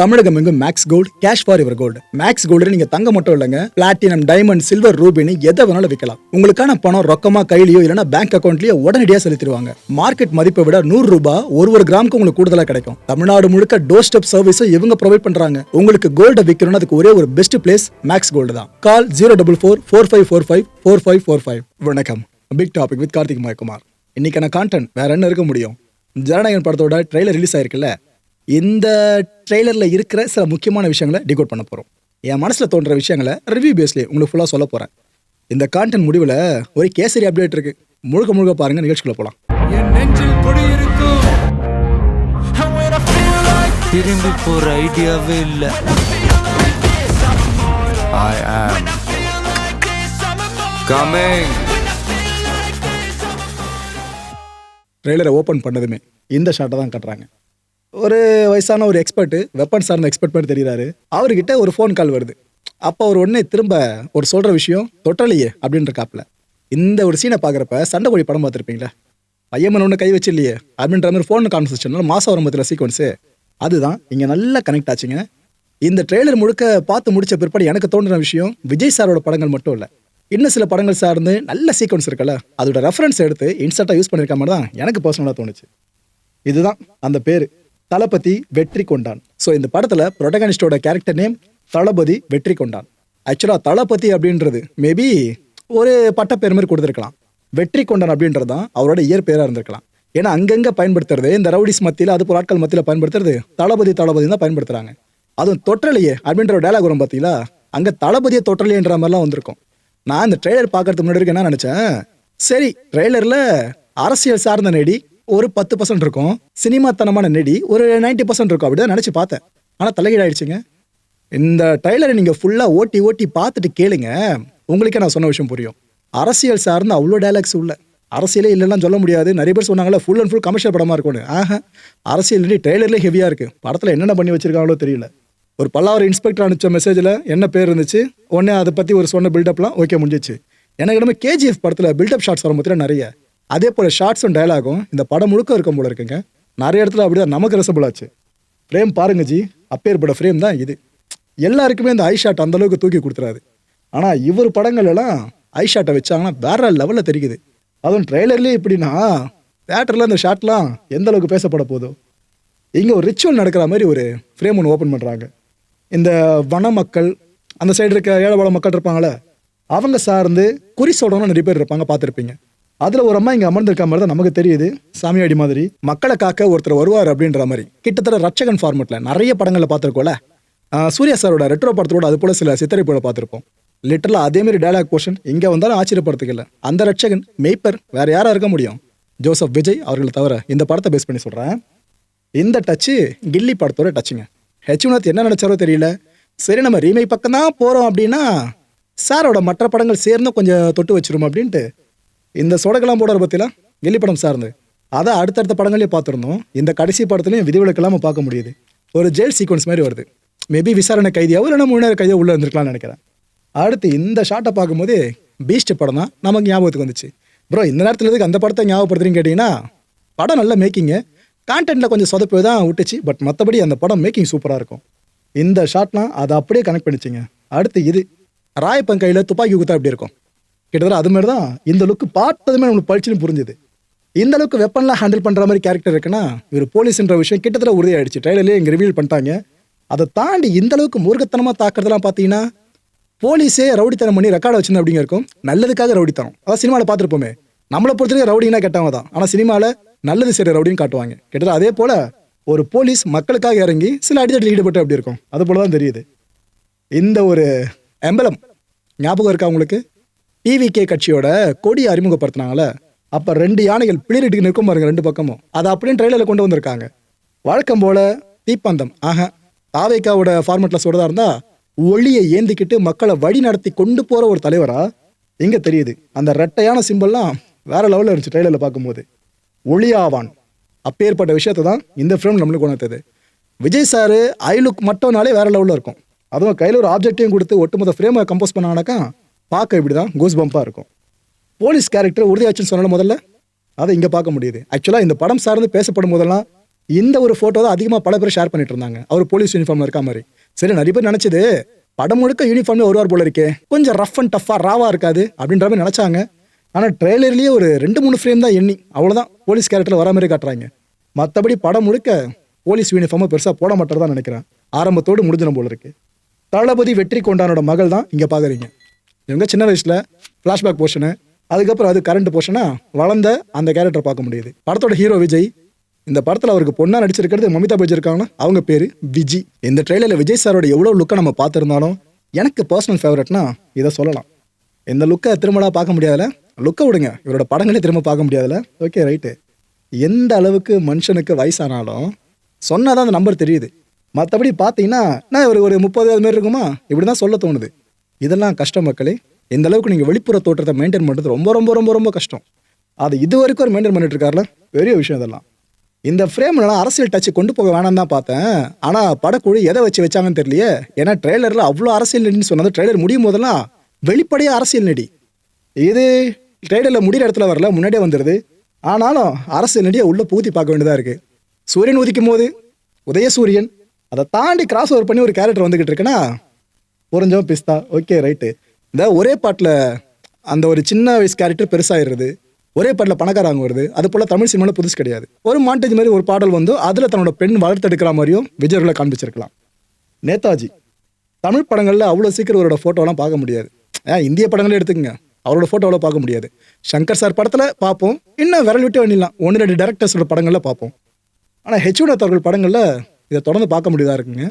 தமிழகம் எங்கும் max gold cash for இவர் gold max gold நீங்க தங்க மட்டும் இல்லைங்க. பிளாட்டினம் டைமண்ட் சில்வர் ரூபினி எதை வேணாலும் விற்கலாம் உங்களுக்கான பணம் ரொக்கமா கையிலயோ இல்லைன்னா பேங்க் அக்கௌண்ட்லயோ உடனடியாக செலுத்திடுவாங்க. மார்க்கெட் மதிப்பை விட நூறு ரூபாய் ஒரு ஒரு கிராமுக்கு உங்களுக்கு கூடுதலா கிடைக்கும். தமிழ்நாடு முழுக்க டோர் ஸ்டெப் சர்வீஸும் இவங்க ப்ரொவைட் பண்றாங்க. உங்களுக்கு கோல்ட விற்கணும்னு அதுக்கு ஒரே ஒரு பெஸ்ட் பிளேஸ் மேக்ஸ் கோல்டு தான். Call zero double four four five four five four five four five வணக்கம். Big topic with Karthik Mayakumar இன்னைக்கான கான்டென்ட் வேற என்ன இருக்க முடியும்? ஜனநாயகன் படத்தோட ட்ரெய்லர் ரிலீஸ் ஆயிருக்குல்ல? இந்த ட்ரெய்லரில் இருக்கிற சில முக்கியமான விஷயங்களை டிகோட் பண்ண போகிறோம் என் மனசில் தோன்ற விஷயங்களை ரிவ்யூ பேஸ்லேயே உங்களுக்கு ஃபுல்லாக சொல்ல போகிறேன் இந்த கான்டென்ட் முடிவில் ஒரு கேசரி அப்டேட் இருக்கு. முழுக்க முழுக்க பாருங்க நிகழ்ச்சிக்குள்ள போகலாம் I திரும்பி போற ஐடியாவே இல்ல. கமிங் ட்ரெய்லரை ஓப்பன் பண்ணதுமே இந்த ஷாட்டை தான் காட்டுறாங்க. ஒரு வயசான ஒரு எக்ஸ்பர்ட் வெப்பன் சார்ந்த எக்ஸ்பர்ட் மாதிரி தெரியுறாரு. அவர்கிட்ட ஒரு ஃபோன் கால் வருது. அப்போ அவர் உடனே திரும்ப ஒரு சொல்கிற விஷயம் தொட்டலையே அப்படின்ற காப்பில் இந்த ஒரு சீனை பார்க்குறப்ப சண்டை கோழி படம் பார்த்துருப்பீங்களா? பையன் ஒன்று கை வச்சு இல்லையே அப்படின்ற மாதிரி ஃபோன் கான்வர்சேஷன் மாசம் வரும்பத்தில் சீக்வன்ஸு அதுதான் இங்கே நல்லா கனெக்ட் ஆச்சுங்க. இந்த ட்ரெய்லர் முழுக்க பார்த்து முடிச்ச பிற்பாடு எனக்கு தோன்ற விஷயம் விஜய் சாரோட படங்கள் மட்டும் இல்லை. இன்னும் சில படங்கள் சார்ந்து நல்ல சீக்வன்ஸ் இருக்குல்ல அதோட ரெஃபரன்ஸ் எடுத்து இன்ஸ்டண்ட்டாக யூஸ் பண்ணியிருக்க மாதிரி தான் எனக்கு பர்சனலாக தோணுச்சு. இதுதான் அந்த பேர். தளபதி வெற்றி கொண்டான். ஸோ இந்த படத்தில் ப்ரொட்டகனிஸ்டோட கேரக்டர் நேம் தளபதி வெற்றி கொண்டான். ஆக்சுவலாக தளபதி அப்படின்றது மேபி ஒரு பட்டப்பேர் மாதிரி கொடுத்துருக்கலாம். வெற்றி கொண்டான் அப்படின்றது தான் அவரோட இயற்பெயராக இருந்திருக்கலாம். ஏன்னா அங்கங்கே பயன்படுத்துறது இந்த ரவுடிஸ் மத்தியில் அது போல ஆட்கள் மத்தியில் பயன்படுத்துறது தளபதி தளபதி தான் பயன்படுத்துகிறாங்க அதுவும் தொற்றலையே அப்படின்ற ஒரு டயலாக் வரும் பார்த்தீங்களா அங்கே தளபதியை தொற்றலையன்ற மாதிரிலாம் வந்திருக்கும். நான் இந்த ட்ரெய்லர் பார்க்கறதுக்கு முன்னாடி வரைக்கும் என்ன நினச்சேன்? சரி ட்ரெய்லரில் அரசியல் சார்ந்த நெடி ஒரு பத்து பர்சன்ட் இருக்கும். சினிமாத்தனமான நெடி ஒரு 90% பர்சன்ட் இருக்கும் அப்படிதான் நினச்சி பார்த்தேன். ஆனால் தலைகீழாயிடுச்சுங்க. இந்த ட்ரைலரை நீங்கள் ஃபுல்லாக ஓட்டி ஓட்டி பார்த்துட்டு கேளுங்க. உங்களுக்கே நான் சொன்ன விஷயம் புரியும். அரசியல் சார்ந்து அவ்வளோ டைலாக்ஸ் உள்ள. அரசியலே இல்லைலாம் சொல்ல முடியாது. நிறைய பேர் சொன்னாங்களே ஃபுல் அண்ட் ஃபுல் கமர்ஷியல் படமாக இருக்கும்னு. ஆஹா அரசியல் ட்ரெய்லர்லேயே ஹெவியாக இருக்குது படத்தில் என்னென்ன பண்ணி வச்சிருக்காங்களோ தெரியல. ஒரு பல்லாவர் இன்ஸ்பெக்டர் அனுப்பிச்ச மெசேஜில் என்ன பேர் இருந்துச்சு? உடனே அதை பற்றி ஒரு சொன்ன பில்டப்லாம் ஓகே முடிஞ்சிச்சு. எனக்கு நம்ம கேஜிஎஃப் படத்தில் பில்டப் ஷாட்ஸ் வரும் பற்றில நிறைய. அதே போல் ஷார்ட்ஸும் டயலாகும் இந்த படம் முழுக்க இருக்கும் போல இருக்குங்க. நிறைய இடத்துல அப்படியே நமக்கு ரசபிள் ஆச்சு. ஃப்ரேம் பாருங்க ஜி. அப்பேற்பட்ட ஃப்ரேம் தான் இது. எல்லாருக்குமே இந்த ஐ ஷாட் அந்தளவுக்கு தூக்கி கொடுத்துறாரு. ஆனால் இவர் படங்கள் எல்லாம் ஐ ஷாட்டை வச்சாங்கன்னா வேற லெவலில் தெரியுது. அதுவும் ட்ரெய்லர்லேயே இப்படின்னா தேட்டரில் இந்த ஷாட்லாம் எந்த அளவுக்கு பேசப்பட போதோ இங்கே ஒரு ரிச்சுவல் நடக்கிற மாதிரி ஒரு ஃப்ரேம் ஒன்று ஓப்பன் பண்ணுறாங்க இந்த வன மக்கள் அந்த சைடு இருக்க ஏழை மக்கள் இருப்பாங்களே அவங்க சார்ந்து குறி சொல்கிறவங்க நிறைய பேர் இருப்பாங்க பார்த்துருப்பீங்க. அதில் ஒரு அம்மா இங்கே அமர்ந்திருக்க மாதிரி தான் நமக்கு தெரியுது. சாமியாடி மாதிரி. மக்களை காக்க ஒருத்தர் வருவார் அப்படின்ற மாதிரி. கிட்டத்தட்ட ரட்சகன் ஃபார்மெட்டில் நிறைய படங்களில் பார்த்துருக்கோம்ல. சூர்யா சாரோட ரெட்ரோ படத்தோட அது போல சில சித்தரிப்புகளை பார்த்துருப்போம். லிட்டரலாக அதே மாதிரி டயலாக் போர்ஷன் இங்கே வந்தாலும் ஆச்சரியப்படுறதுக்கு இல்லை அந்த ரட்சகன் மெய்ப்பர் வேற யாரா இருக்க முடியும்? ஜோசப் விஜய் அவர்களை தவிர இந்த படத்தை பேஸ் பண்ணி சொல்கிறேன் இந்த டச்சு கில்லி படத்தோட டச்சுங்க ஹெச்வினத் என்ன நினைச்சாரோ தெரியல. சரி நம்ம ரீமேக் பக்கம் தான் போகிறோம் அப்படின்னா சாரோட மற்ற படங்கள் சேர்ந்தும் கொஞ்சம் தொட்டு வச்சிரும் அப்படின்ட்டு இந்த சொடக்கெல்லாம் போடுற பற்றிலாம் கில்லி படம் சார்ந்து. அதை அடுத்தடுத்த படங்களையும் பார்த்துருந்தோம். இந்த கடைசி படத்துலையும் விதிவிலக்கெல்லாமல் பார்க்க முடியுது. ஒரு ஜெயில் சீக்வன்ஸ் மாதிரி வருது. மேபி விசாரணை கைதியாவோ இல்லைன்னா முன்னேற கைதியாக உள்ளே இருந்திருக்கலாம்னு நினைக்கிறேன். அடுத்து இந்த ஷாட்டை பார்க்கும்போது பீஸ்ட் படம் தான் நமக்கு ஞாபகத்துக்கு வந்துச்சு. ப்ரோ இந்த நேரத்தில் எதுக்கு அந்த படத்தை ஞாபகப்படுத்துறீங்க கேட்டிங்கன்னா படம் நல்ல மேக்கிங்கு கான்டென்ட்டில் கொஞ்சம் சொதப்பு தான் விட்டுச்சு. பட் மற்றபடி அந்த படம் மேக்கிங் சூப்பராக இருக்கும். இந்த ஷாட்லாம் அதை அப்படியே கனெக்ட் பண்ணிச்சிங்க. அடுத்து இது. ராயப்பன் கையில் துப்பாக்கி குத்தா எப்படி இருக்கும்? கிட்டத்தட்ட அது மாதிரி தான் இந்த லுக்கு பார்த்ததுமே நம்மளுக்கு பளிச்சுன்னு புரிஞ்சுது. இந்த அளவுக்கு வெப்பன்லாம் ஹேண்டில் பண்ணுற மாதிரி கேரக்டர் இருக்குன்னா இவர் போலீஸ்ன்ற விஷயம் கிட்டத்தட்ட உறுதியாயிடுச்சு. ட்ரைலர்லேயே இங்கே ரிவீல் பண்ணிட்டாங்க. அதை தாண்டி இந்த அளவுக்கு மூர்க்கத்தனமாக தாக்குறதெல்லாம் பார்த்தீங்கன்னா போலீஸே ரவுடித்தனம் பண்ணி ரெக்கார்டை வச்சிருந்தா அப்படிங்க இருக்கும்? நல்லதுக்காக ரவுடித்தனம். அதான் சினிமாவில் பார்த்துருப்போமே. நம்மளை பொறுத்தவரைக்கும் ரவுடினா கெட்டவங்க தான். ஆனால் சினிமாவில் நல்லது சரி ரவுடின்னு காட்டுவாங்க. கிட்டத்தட்ட அதே போல் ஒரு போலீஸ் மக்களுக்காக இறங்கி சில அடித்தடியில் ஈடுபட்டு அப்படி இருக்கும்? அது போல தான் தெரியுது. இந்த ஒரு எம்பலம் ஞாபகம் இருக்கா உங்களுக்கு? டிவிகே கட்சியோட கொடி அறிமுகப்படுத்தினாங்கல்ல? அப்போ ரெண்டு யானைகள் பிளிரிட்டு நிற்கும் பாருங்க ரெண்டு பக்கமும். அதை அப்படின்னு ட்ரெயிலரில் கொண்டு வந்திருக்காங்க. வழக்கம் போல தீப்பந்தம். ஆஹ. தாவேக்காவோட ஃபார்மெட்டில் சொல்றதா இருந்தா ஒளியை ஏந்திக்கிட்டு மக்களை வழி நடத்தி கொண்டு போற ஒரு தலைவரா? எங்கே தெரியுது? அந்த ரெட்டையான சிம்பிள்லாம் வேற லெவலில் இருந்துச்சு ட்ரெயிலரில் பார்க்கும்போது. ஒளியாவான். அப்பேற்பட்ட விஷயத்தை தான் இந்த ஃபிலிம் நம்மளுக்கு உணர்த்தது. விஜய் சார் ஐ லுக் மட்டும்னாலே வேற லெவலில் இருக்கும். அதுவும் கையில் ஒரு ஆப்ஜெக்டையும் கொடுத்து ஒட்டுமொத்த ஃப்ரேமை கம்போஸ் பண்ணானாக்கா பார்க்க இப்படி தான் கோஸ் பம்பாக இருக்கும். போலீஸ் கேரக்டர் உறுதியாச்சுன்னு சொன்னால முதல்ல. அதை இங்கே பார்க்க முடியுது. ஆக்சுவலாக இந்த படம் சார்ந்து பேசப்படும் போதெல்லாம் இந்த ஒரு ஃபோட்டோ தான் அதிகமாக பல பேர் ஷேர் பண்ணிட்டு இருந்தாங்க. அவர் போலீஸ் யூனிஃபார்ம் இருக்க மாதிரி. சரி நிறைய பேர் நினைச்சது படம் முழுக்க யூனிஃபார்ம்ல வருவார் போல இருக்கே. கொஞ்சம் ரஃப் அண்ட் டஃப்பாக ராவாக இருக்காது அப்படின்ற மாதிரி நினைச்சாங்க. ஆனால் ட்ரெய்லர்லேயே ஒரு ரெண்டு மூணு ஃப்ரேம் தான் எண்ணி. அவ்வளோதான் போலீஸ் கேரக்டர் வர மாதிரி காட்டுறாங்க. மற்றபடி படம் முழுக்க போலீஸ் யூனிஃபார்மை பெருசாக போட மாட்டேறதா தான் நினைக்கிறேன். ஆரம்பத்தோடு முடிஞ்சிடும் போல இருக்கு. தளபதி வெற்றி கொண்டானோட மகள் தான் இங்கே பார்க்குறீங்க இவங்க சின்ன வயசில் ஃப்ளாஷ்பேக் போர்ஷனு அதுக்கப்புறம் அது கரண்ட் போர்ஷனா வளர்ந்த அந்த கேரக்டர் பார்க்க முடியுது. படத்தோட ஹீரோ விஜய் இந்த படத்தில் அவருக்கு பொண்ணா நடிச்சிருக்கிறது மமிதா பஜ் இருக்காங்கன்னா அவங்க பேர் விஜி. இந்த ட்ரெயிலரில் விஜய் சாரோட எவ்வளோ லுக்கை நம்ம பார்த்துருந்தாலும் எனக்கு பர்சனல் ஃபேவரட்னா இதை சொல்லலாம். இந்த லுக்கை திரும்பலாம் பார்க்க முடியாதுல. லுக்கை விடுங்க. இவரோட படங்களே திரும்ப பார்க்க முடியாதுல. ஓகே ரைட்டு எந்த அளவுக்கு மனுஷனுக்கு வயசானாலும் சொன்னாதான் அந்த நம்பர் தெரியுது. மற்றபடி பார்த்தீங்கன்னா நான் இவர் ஒரு முப்பது அது மாதிரி இருக்குமா? இப்படி தான் சொல்ல தோணுது. இதெல்லாம் கஷ்டம் மக்களே. இந்த அளவுக்கு நீங்கள் வெளிப்புற தோற்றத்தை மெயின்டைன் பண்ணுறது ரொம்ப ரொம்ப ரொம்ப ரொம்ப கஷ்டம். அது இது வரைக்கும் ஒரு மெயின்டைன் பண்ணிட்டு இருக்காருல? பெரிய விஷயம் இதெல்லாம். இந்த ஃப்ரேம்லாம் அரசியல் டச்சு கொண்டு போக வேணாம் தான் பார்த்தேன். ஆனால் படக்குழு எதை வச்சு வச்சாங்கன்னு தெரியலையே. ஏன்னா ட்ரெய்லரில் அவ்வளோ அரசியல் நடின்னு சொன்னது ட்ரெய்லர் முடியும் போதெல்லாம் வெளிப்படையாக அரசியல் நடி. இது ட்ரெய்லரில் முடிகிற இடத்துல வரல முன்னாடியே வந்துடுது ஆனாலும் அரசியல் நடியை உள்ளே பூத்தி பார்க்க வேண்டியதாக இருக்குது சூரியன் உதிக்கும் போது உதயசூரியன் அதை தாண்டி கிராஸ் ஓவர் பண்ணி ஒரு கேரக்டர் வந்துக்கிட்டு இருக்குன்னா புரிஞ்சவன் பிஸ்தா ஓகே ரைட்டு இந்த ஒரே பாட்டில் அந்த ஒரு சின்ன வயசு கேரக்டர் பெருசாகிடுறது ஒரே பாட்டில் பணக்காரங்க வருது அது போல் தமிழ் சினிமாவில் புதுசு கிடையாது ஒரு மாண்டேஜ் மாதிரி ஒரு பாடல் வந்து அதில் தன்னோட பெண் வளர்த்தெடுக்கிற மாதிரியும் விஜயர்களை காண்பிச்சிருக்கலாம் நேதாஜி தமிழ் படங்களில் அவ்வளோ சீக்கிரம் அவரோட ஃபோட்டோலாம் பார்க்க முடியாது ஏன் இந்திய படங்களே எடுத்துக்கங்க அவரோட ஃபோட்டோவில் பார்க்க முடியாது சங்கர் சார் படத்தில் பார்ப்போம் இன்னும் விரல் விட்டு வேணிடலாம் ஒன்று ரெண்டு டேரக்டர்ஸோட படங்களில் பார்ப்போம் ஆனால் ஹெச்வினத் அவர்கள் படங்களில் இதை தொடர்ந்து பார்க்க முடியாதா இருக்குங்க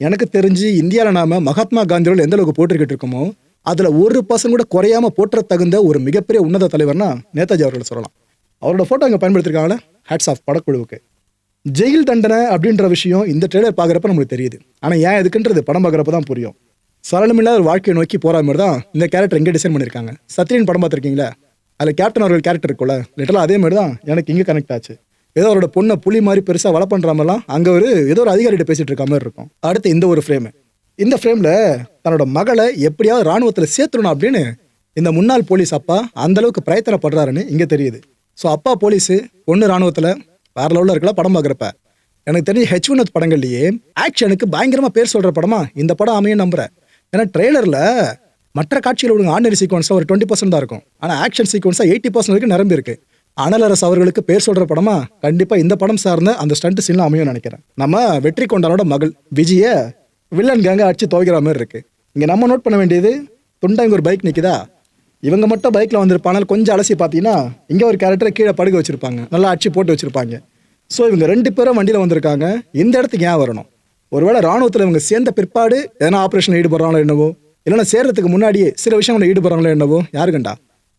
எனக்கு தெரிஞ்சு இந்தியாவில் நாம மகாத்மா காந்தியோட எந்த அளவுக்கு போட்டிருக்கிட்டு இருக்கோமோ அதில் ஒரு பர்சன் கூட குறையாம போற்ற தகுந்த ஒரு மிகப்பெரிய உன்னத தலைவர்னா நேதாஜி அவர்கள் சொல்லலாம். அவரோட ஃபோட்டோ அங்கே பயன்படுத்திருக்காங்களே ஹேட்ஸ் ஆஃப் படக்குழுவுக்கு. ஜெயில் தண்டனை அப்படின்ற விஷயம் இந்த ட்ரெய்லர் பார்க்குறப்ப நம்மளுக்கு தெரியுது. ஆனால் ஏன் எதுக்குன்றது படம் பார்க்குறப்ப தான் புரியும். சரளமில்லாத ஒரு வாழ்க்கையை நோக்கி போகிற மாதிரி தான் இந்த கேரக்டர் இங்கே டிசைன் பண்ணியிருக்காங்க. சத்ரியன் படம் பார்த்துருக்கீங்களா? அதில் கேப்டன் அவர்கள் கேரக்டர் இருக்குல்ல லிட்டலாக அதே மாதிரி தான் எனக்கு இங்கே கனெக்ட் ஆச்சு. ஏதோ அவரோட பொண்ணை புலி மாதிரி பெருசாக வள பண்ணுற மாதிரிலாம் அங்கே ஒரு ஏதோ ஒரு அதிகாரிகிட்ட பேசிகிட்டு இருக்க மாதிரி இருக்கும். அடுத்து இந்த ஒரு ஃப்ரேமு இந்த ஃப்ரேமில் தன்னோட மகளை எப்படியாவது ராணுவத்தில் சேர்த்துடணும் அப்படின்னு இந்த முன்னாள் போலீஸ் அப்பா அந்தளவுக்கு பிரயத்தனப்படுறாருன்னு இங்கே தெரியுது. ஸோ அப்பா போலீஸு பொண்ணு ராணுவத்தில் வேற லெவலில் இருக்கலாம் படம் பார்க்குறப்ப எனக்கு தெரிஞ்ச ஹெச் வினோத் படங்கள்லேயே ஆக்ஷனுக்கு பயங்கரமாக பேர் சொல்கிற படமா இந்த படம் அமையும் நம்புறேன். ஏன்னா ட்ரெய்லரில் மற்ற காட்சிகள் விடுங்க ஆர்டினரி சீக்வன்ஸாக ஒரு டுவெண்ட்டி பர்சன்ட் தான் இருக்கும். ஆனால் ஆக்ஷன் சீக்வன்ஸாக எயிட்டி பர்சன்ட் வரைக்கும் நிரம்பி இருக்குது அனலரசு அவர்களுக்கு பேர் சொல்கிற படமா? கண்டிப்பாக இந்த படம் சார்ந்த அந்த ஸ்டண்ட் சீன்லாம் அமையும் நினைக்கிறேன். நம்ம வெற்றி கொண்டானோட மகள் விஜய வில்லன் கேங்க அடிச்சு துவைக்கிற மாதிரி இருக்கு. இங்கே நம்ம நோட் பண்ண வேண்டியது துண்டா இங்கே ஒரு பைக் நிற்குதா இவங்க மட்டும் பைக்கில் வந்திருப்பாங்க. கொஞ்சம் அலசி பார்த்தீங்கன்னா இங்கே ஒரு கேரக்டரை கீழே படுக்க வச்சிருப்பாங்க. நல்லா அடிச்சு போட்டு வச்சிருப்பாங்க. ஸோ இவங்க ரெண்டு பேரும் வண்டியில் வந்திருக்காங்க. இந்த இடத்துக்கு ஏன் வரணும்? ஒருவேளை ராணுவத்தில் இவங்க சேர்ந்த பிற்பாடு எதனா ஆப்ரேஷன் ஈடுபடுறாங்களோ என்னவோ? இல்லைன்னா சேர்றதுக்கு முன்னாடியே சில விஷயங்களை ஈடுபடுறாங்களோ என்னவோ? யாரு கண்டா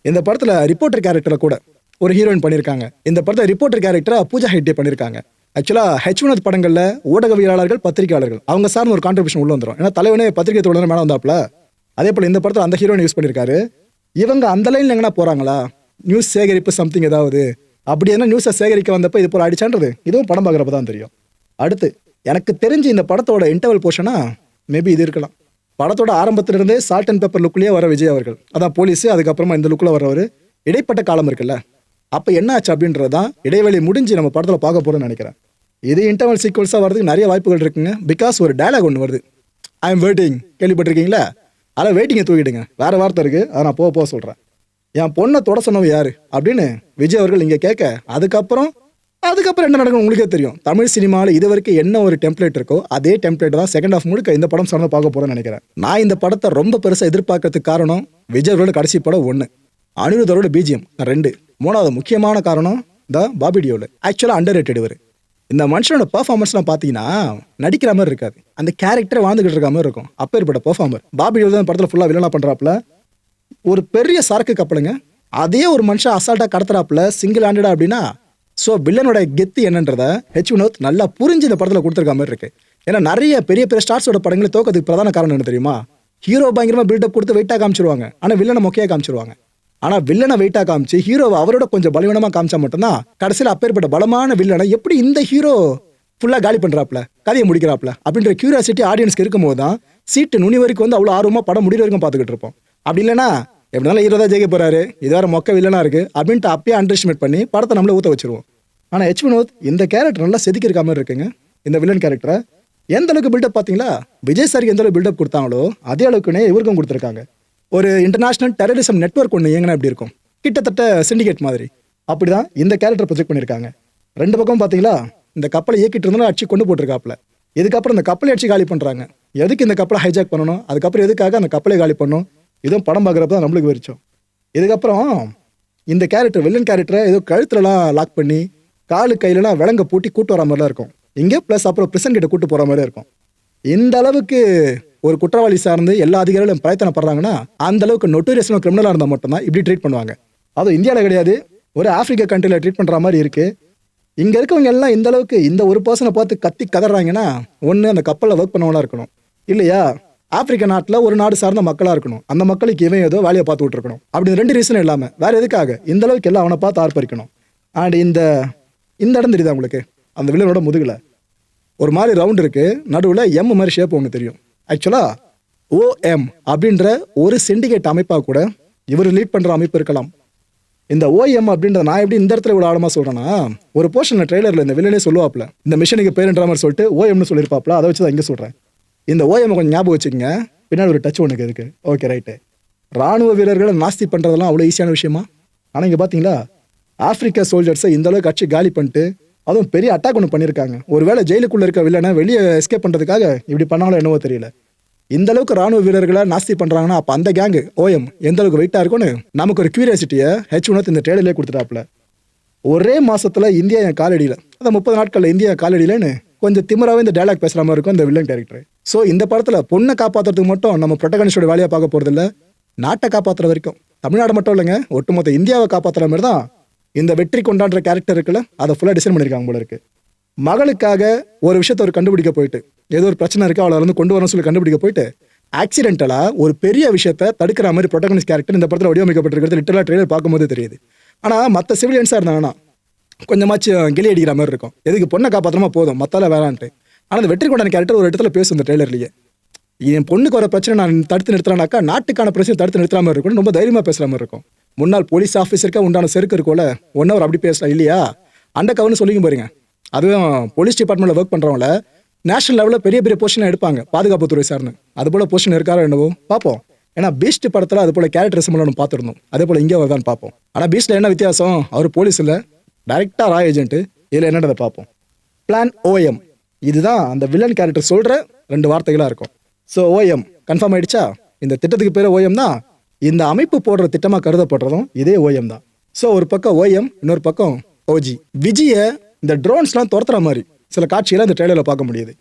இந்த படத்தில் ரிப்போர்ட்டர் கேரக்டரில் கூட. ஒரு ஹீரோயின் பண்ணியிருக்காங்க இந்த படத்தை ரிப்போர்ட்டர் கேரக்டராக பூஜா ஹெக்டே பண்ணியிருக்காங்க ஆக்சுவலாக ஹெச் வினோத் படங்களில் ஊடகவியலாளர்கள் பத்திரிகையாளர்கள் அவங்க சார்ந்த ஒரு கான்ட்ரிபியூஷன் உள்ள வந்துடும் ஏன்னா தலைவனே பத்திரிகை தோழர் மேலே வந்தாப்புல. அதே போல் இந்த படத்தில் அந்த ஹீரோயின் யூஸ் பண்ணியிருக்காரு இவங்க அந்த லைனில் எங்கன்னா போகிறாங்களா நியூஸ் சேகரிப்பு சம்திங் ஏதாவது. அப்படி என்ன நியூஸை சேகரிக்க வந்தப்போ இது போல் அடிச்சான்றது. இதுவும் படம் பார்க்குறப்ப தான் தெரியும். அடுத்து எனக்கு தெரிஞ்சு இந்த படத்தோட இன்டர்வல் போர்ஷனாக மேபி இது இருக்கலாம். படத்தோட ஆரம்பத்திலிருந்தே சால்ட் அண்ட் பேப்பர் லுக்லேயே வர விஜய் அவர்கள். அதான் போலீஸ் அதுக்கப்புறமா இந்த லுக்கில் வரவர் இடைப்பட்ட காலம் இருக்குல்ல. அப்போ என்ன ஆச்சு அப்படின்றது தான் இடைவெளி முடிஞ்சு நம்ம படத்தில் பார்க்க போகிறோம்னு நினைக்கிறேன். இது இன்டர்வல் சீக்வல்ஸாக வரதுக்கு நிறைய வாய்ப்புகள் இருக்குங்க. பிகாஸ் ஒரு டயலாக் ஒன்று வருது. ஐ எம் வெயிட்டிங் கேள்விப்பட்டிருக்கீங்களா? அதில் வெயிட்டிங்கை தூக்கிடுங்க. வேற வார்த்தை இருக்கு. அதை நான் போக போக சொல்கிறேன் என் பொண்ணை தொட சொன்னவ யாரு? அப்படின்னு விஜய் அவர்கள் இங்கே கேட்க அதுக்கப்புறம் அதுக்கப்புறம் என்ன நடக்கும் உங்களுக்கே தெரியும். தமிழ் சினிமாவில் இது வரைக்கும் என்ன ஒரு டெம்ப்ளேட் இருக்கோ அதே டெம்ப்ளேட் தான் செகண்ட் ஆஃப் முழுக்க இந்த படம் சார்ந்து பார்க்க போறேன்னு நினைக்கிறேன். நான் இந்த படத்தை ரொம்ப பெருசாக எதிர்பார்க்கறதுக்கு காரணம் விஜய் அவர்களோட கடைசி படம் ஒன்று அனிருத்தரோட பிஜிஎம் ரெண்டு. மூணாவது முக்கியமான காரணம் த பாபி டியோல. ஆக்சுவலாக அண்டர் ரேட்டட் இவர். இந்த மனுஷனோட பெர்ஃபார்மன்ஸ்லாம் பார்த்தீங்கன்னா நடிக்கிற மாதிரி இருக்காது. அந்த கேரக்டரை வாழ்ந்துகிட்டு இருக்க மாதிரி இருக்கும். அப்பேற்பட்ட பெர்ஃபார்மர் பாபி டியோல் தான் படத்தில் ஃபுல்லாக வில்லனா பண்ணுறாப்புல ஒரு பெரிய சரக்கு கப்பலுங்க. அதே ஒரு மனுஷன் அசால்ட்டாக கடத்துறாப்புல சிங்கிள் ஹேண்டடா அப்படின்னா ஸோ வில்லனோட கெத்து என்னன்றத ஹெச் வினோத் நல்லா புரிஞ்சு இந்த படத்தில் கொடுத்துருக்க மாதிரி இருக்கு. ஏன்னா நிறைய பெரிய பெரிய ஸ்டார்ஸோட படங்களை தோக்கத்துக்கு பிரதான காரணம் என்ன தெரியுமா? ஹீரோ பயங்கரமாக பில்டப் கொடுத்து வெயிட்டாக காமிச்சிருவாங்க. ஆனால் வில்லனை மொக்கையாக காமிச்சிருவாங்க. ஆனால் வில்லனை வெயிட்டாக காமிச்சு ஹீரோவை அவரோட கொஞ்சம் பலவீனமாக காமிச்சா மட்டும்தான் கடைசியில் அப்பேற்பட்ட பலமான வில்லனை எப்படி இந்த ஹீரோ ஃபுல்லாக காலி பண்ணுறாப்ல கதையை முடிக்கிறாப்ல அப்படின்ற கியூரியாசிட்டி ஆடியன்ஸ்க்கு இருக்கும்போது தான் சீட்டு நுனி வரைக்கும் வந்து அவ்வளோ ஆர்வமாக படம் முடிகிற வரைக்கும் பார்த்துக்கிட்டு இருப்போம். அப்படி இல்லைன்னா எப்படினாலும் ஹீரோ தான் ஜெயிக்க போறாரு இது வேற மொக்க வில்லனா இருக்கு அப்படின்ட்டு அப்பயே அண்டர்ஸ்டிமேட் பண்ணி படத்தை நம்மள ஊத்த வச்சிருவோம். ஆனால் ஹெச் வினோத் இந்த கேரக்டர் நல்லா செதுக்கியிருக்க மாதிரி இருக்குங்க இந்த வில்லன் கேரக்டரை எந்த அளவுக்கு பில்டப் பார்த்தீங்களா? விஜய் சாருக்கு எந்த அளவுக்கு பில்டப் கொடுத்தாங்களோ அதே அளவுக்குனே இவருக்கும் கொடுத்துருக்காங்க. ஒரு இன்டர்நேஷ்னல் டெரரிசம் நெட்வொர்க் ஒன்று இயங்கினா எப்படி இருக்கும்? கிட்டத்தட்ட சிண்டிகேட் மாதிரி. அப்படி தான் இந்த கேரக்டர் ப்ரொஜெக்ட் பண்ணியிருக்காங்க. ரெண்டு பக்கம் பார்த்தீங்களா இந்த கப்பலை இயக்கிட்டு இருந்தாலும் அடிச்சு கொண்டு போட்டிருக்காப்புல. இதுக்கப்புறம் இந்த கப்பலை அடிச்சு காலி பண்ணுறாங்க எதுக்கு இந்த கப்பலை ஹைஜாக் பண்ணணும்? அதுக்கப்புறம் எதுக்காக அந்த கப்பலை காலி பண்ணணும்? இதுவும் படம் பார்க்குறப்ப தான் நம்மளுக்கு வெறிச்சோம் இதுக்கப்புறம் இந்த கேரக்டர் வில்லன் கேரக்டரை ஏதோ கழுத்துலலாம் லாக் பண்ணி காலு கையிலலாம் விலங்க பூட்டி கூட்டு வர மாதிரிலாம் இருக்கும். இங்கே ப்ளஸ் அப்புறம் பிரிசன் கிட்ட கூட்டு போகிற மாதிரி இருக்கும். இந்த அளவுக்கு ஒரு குற்றவாளி சார்ந்து எல்லா அதிகாரிகளும் பிரயத்தனப்படுறாங்கன்னா அந்த அளவுக்கு நொட்டோரியஸான கிரிமினலாக இருந்தால் மட்டும்தான் இப்படி ட்ரீட் பண்ணுவாங்க. அதுவும் இந்தியாவில் கிடையாது. ஒரு ஆப்பிரிக்கா கண்ட்ரியில் ட்ரீட் பண்ணுற மாதிரி இருக்குது இங்கே இருக்கவங்க எல்லாம் இந்த அளவுக்கு இந்த ஒரு பர்சனை பார்த்து கத்தி கதறாங்கன்னா ஒன்று அந்த கப்பலில் ஒர்க் பண்ணவனாக இருக்கணும். இல்லையா? ஆப்பிரிக்க நாட்டில் ஒரு நாடு சார்ந்த மக்களாக இருக்கணும். அந்த மக்களுக்கு இவன் ஏதோ வேலையை பார்த்து விட்டுருக்கணும். அப்படி ரெண்டு ரீசன் இல்லாமல் வேற எதுக்காக? இந்த அளவுக்கு எல்லாம் அவனை பார்த்து ஆர்ப்பரிக்கணும். அண்ட் இந்த இந்த இடம் தெரியுதா உங்களுக்கு? அந்த வில்லனோட முதுகில். ஒரு மாதிரி ரவுண்ட் இருக்குது நடுவில் எம் மாதிரி ஷேப் ஒன்று தெரியும். ஆக்சுவலாக ஓஎம் அப்படின்ற ஒரு சிண்டிகேட் அமைப்பாக கூட இவர் லீட் பண்ணுற அமைப்பு இருக்கலாம். இந்த ஓஎம் அப்படின்ற நான் எப்படி இந்த இடத்துல இவ்வளோ ஆழமாக சொல்கிறேன்னா ஒரு போர்ஷன் ட்ரெய்லரில் இந்த வில்லனே சொல்லுவாப்ல. இந்த மிஷனுக்கு பேருன்ற மாதிரி சொல்லிட்டு ஓஎம்னு சொல்லியிருப்பாப்ல அதை வச்சு தான் இங்கே சொல்கிறேன் இந்த ஓஎம் கொஞ்சம் ஞாபகம் வச்சுக்கோங்க. பின்னாடி ஒரு டச் ஒன்றுக்கு இருக்குது ஓகே ரைட்டு ராணுவ வீரர்களை நாஸ்தி பண்ணுறதெல்லாம் அவ்வளோ ஈஸியான விஷயமா? ஆனால் இங்கே பார்த்தீங்களா ஆப்பிரிக்கா சோல்ஜர்ஸை இந்த அளவுக்கு அடிச்சு காலி பண்ணிட்டு அதுவும் பெரிய அட்டாக் ஒன்று பண்ணியிருக்காங்க ஒருவேளை ஜெயிலுக்குள்ளே இருக்க வில்லனை வெளியே எஸ்கேப் பண்ணுறதுக்காக இப்படி பண்ணாலும் என்னவோ தெரியல. இந்த அளவுக்கு ராணுவ வீரர்களை நாஸ்தி பண்ணுறாங்கன்னா அப்போ அந்த கேங்கு ஓஎம் எந்த அளவுக்கு வெயிட்டாக இருக்கும்னு நமக்கு ஒரு கியூரியாசிட்டியை ஹெச் உணர்த்து இந்த ட்ரேலர்லேயே கொடுத்துட்டாப்புல. ஒரே மாசத்துல இந்தியா என் காலடியில் அந்த முப்பது நாட்களில் இந்தியா காலடியிலன்னு கொஞ்சம் திமிராவே இந்த டயலாக் பேசுகிற மாதிரி இருக்கும் இந்த வில்லன் டேரக்டர் ஸோ இந்த படத்தில் பொண்ணை காப்பாற்றுறதுக்கு மட்டும் நம்ம ப்ரொட்டகனிஸ்டோட வேலையை பார்க்க போகிறதில்ல நாட்டை காப்பாற்றுற வரைக்கும். தமிழ்நாடு மட்டும் இல்லைங்க ஒட்டுமொத்த இந்தியாவை காப்பாற்றுற மாதிரி தான் இந்த வெற்றி கொண்டாடுற கேரக்டர் இருக்குல்ல அதை ஃபுல்லாக டிசைன் பண்ணியிருக்காங்க போல இருக்கு. மகளுக்காக ஒரு விஷயத்த ஒரு கண்டுபிடிக்க போயிட்டு ஏதோ ஒரு பிரச்சனை இருக்கு அவளை வந்து கொண்டு வரணும்னு சொல்லி கண்டுபிடிக்க போயிட்டு ஆக்சிடென்டலாக ஒரு பெரிய விஷயத்தை தடுக்கிற மாதிரி ப்ரொட்டகனிஸ்ட் கேரக்டர் இந்த படத்தில் வடிவமைக்கப்பட்டிருக்கிறது லிட்டலாக ட்ரெயிலர் பார்க்கும்போது தெரியுது. ஆனால் மற்ற சிவிலியன்ஸாக இருந்தாங்கன்னா கொஞ்சமாச்சும் கிளி அடிக்கிற மாதிரி இருக்கும். எதுக்கு பொண்ணை காப்பாற்றமா போதும் மற்றால வேணான்ட்டு. ஆனால் அந்த வெற்றி கொண்டான கேரக்டர் ஒரு இடத்துல பேசும் இந்த ட்ரெய்லர்லேயே என் பொண்ணுக்கு வர பிரச்சனை நான் தடுத்து நிறுத்துறேனாக்கா நாட்டுக்கான பிரச்சனை தடுத்து நிறுத்துற மாதிரி இருக்கும். ரொம்ப தைரியமாக பேசுகிற மாதிரி இருக்கும். முன்னாள் போலீஸ் ஆஃபீஸருக்கு உண்டான செருக்கு இருக்கும்ல ஒன் ஹவர் அப்படி பேசலாம் இல்லையா? அண்டர் கவர்னு சொல்லிங்க பாருங்க. அதுவும் போலீஸ் டிபார்ட்மெண்ட்டில் ஒர்க் பண்ணுறவங்கள நேஷனல் லெவலில் பெரிய பெரிய பொசிஷன் எடுப்பாங்க பாதுகாப்புத்துறை சார்னு அது போல பொசிஷன் இருக்காரோ என்னவோ பார்ப்போம். ஏன்னா பீஸ்ட் படத்தில் அது போல கேரக்டர்ஸ் நம்ம பார்த்துருந்தோம். அதே போல இங்கே வருதான்னு பார்ப்போம். ஆனால் பீஸ்ட்ல என்ன வித்தியாசம்? அவர் போலீஸ் இல்லை டைரக்டாக ரா ஏஜென்ட்டு இதில் என்னன்றதை பார்ப்போம். பிளான் ஓஎம் இதுதான் அந்த வில்லன் கேரக்டர் சொல்கிற ரெண்டு வார்த்தைகளாக இருக்கும். ஸோ ஓஎம் கன்ஃபார்ம் ஆயிடுச்சா? இந்த திட்டத்துக்கு பேர் ஓஎம் தான். இந்த அமைப்பு போடுற திட்டமாக கருதப்படுறதும் இதே ஓஎம் தான். ஸோ ஒரு பக்கம் ஓஎம் இன்னொரு பக்கம் ஓஜி விஜயை இந்த ட்ரோன்ஸ்லாம் துரத்துற மாதிரி. சில காட்சிகளை இந்த ட்ரெயிலரில் பார்க்க முடியுது.